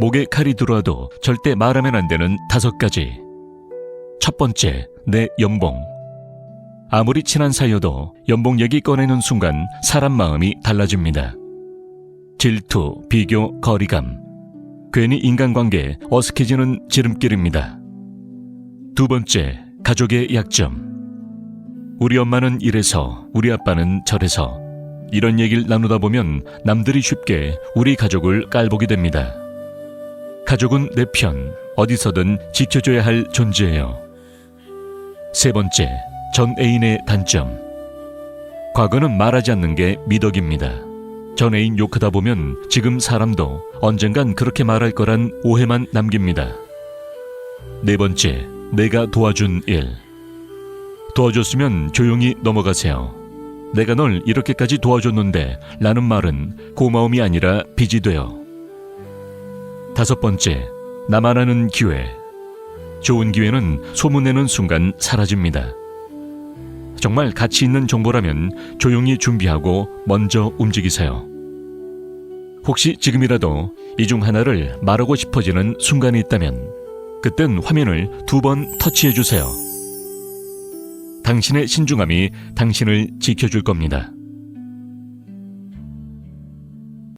목에 칼이 들어와도 절대 말하면 안 되는 다섯 가지. 첫 번째, 내 연봉. 아무리 친한 사이여도 연봉 얘기 꺼내는 순간 사람 마음이 달라집니다. 질투, 비교, 거리감. 괜히 인간관계 어색해지는 지름길입니다. 두 번째, 가족의 약점. 우리 엄마는 이래서, 우리 아빠는 저래서. 이런 얘기를 나누다 보면 남들이 쉽게 우리 가족을 깔보게 됩니다. 가족은 내 편, 어디서든 지켜줘야 할 존재예요. 세 번째, 전 애인의 단점. 과거는 말하지 않는 게 미덕입니다. 전 애인 욕하다 보면 지금 사람도 언젠간 그렇게 말할 거란 오해만 남깁니다. 네 번째, 내가 도와준 일. 도와줬으면 조용히 넘어가세요. 내가 널 이렇게까지 도와줬는데 라는 말은 고마움이 아니라 빚이 돼요. 다섯 번째, 나만 아는 기회. 좋은 기회는 소문내는 순간 사라집니다. 정말 가치 있는 정보라면 조용히 준비하고 먼저 움직이세요. 혹시 지금이라도 이 중 하나를 말하고 싶어지는 순간이 있다면 그땐 화면을 두 번 터치해 주세요. 당신의 신중함이 당신을 지켜줄 겁니다.